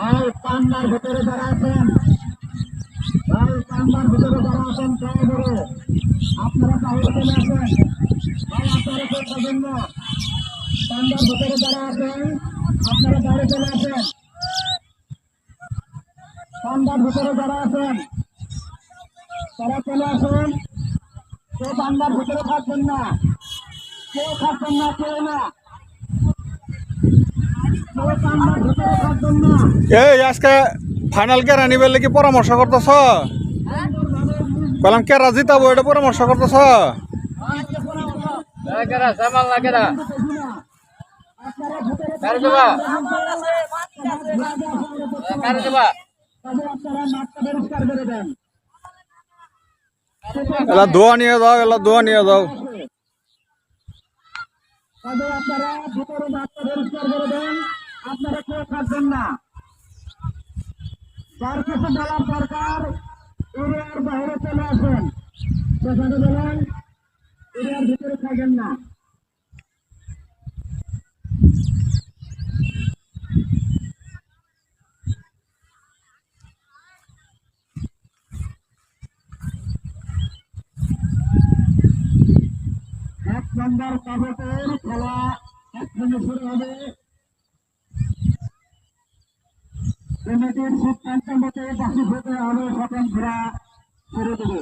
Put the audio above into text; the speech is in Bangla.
ভাই পান্নার ভিতরে যারা আছেন ভাই পান্নার ভিতরে যারা আছেন, দয়া করে আপনারা বাইরে চলে আসেন। ভাই আপনারা থাকবেন না। পান্নার ভিতরে যারা আছেন, আপনারা বাইরে চলে আসেন। পান্নার ভিতরে যারা আছেন, তারা চলে আসুন। কেউ পান্নার ভিতরে থাকবেন না। কেউ থাকবেন না, কেউ না কেউ পান্নার ভিতরে থাকবেন না এই আজকে ফাইনাল কেরা নিবার লাগি পরামর্শ করতেছ? কলাম কেরা জিতাবো এটা পরামর্শ করতেছ? এলা ধোয়া নিয়ে যাও এলা ধোয়া নিয়ে যাও। আপনারা আপনারা কেউ থাকবেন না। যার কিছু বলার দরকার এরিয়ার বাইরে চলে আসেন। সেখানে বলেন এরিয়ার ভিতরে থাকেন না। এক নম্বর কাগজের খেলা এক্ষুনি শুরু হবে। কমিটির সিদ্ধান্ত মতো বাসি হতে হবে ঘোরা করে দেবে।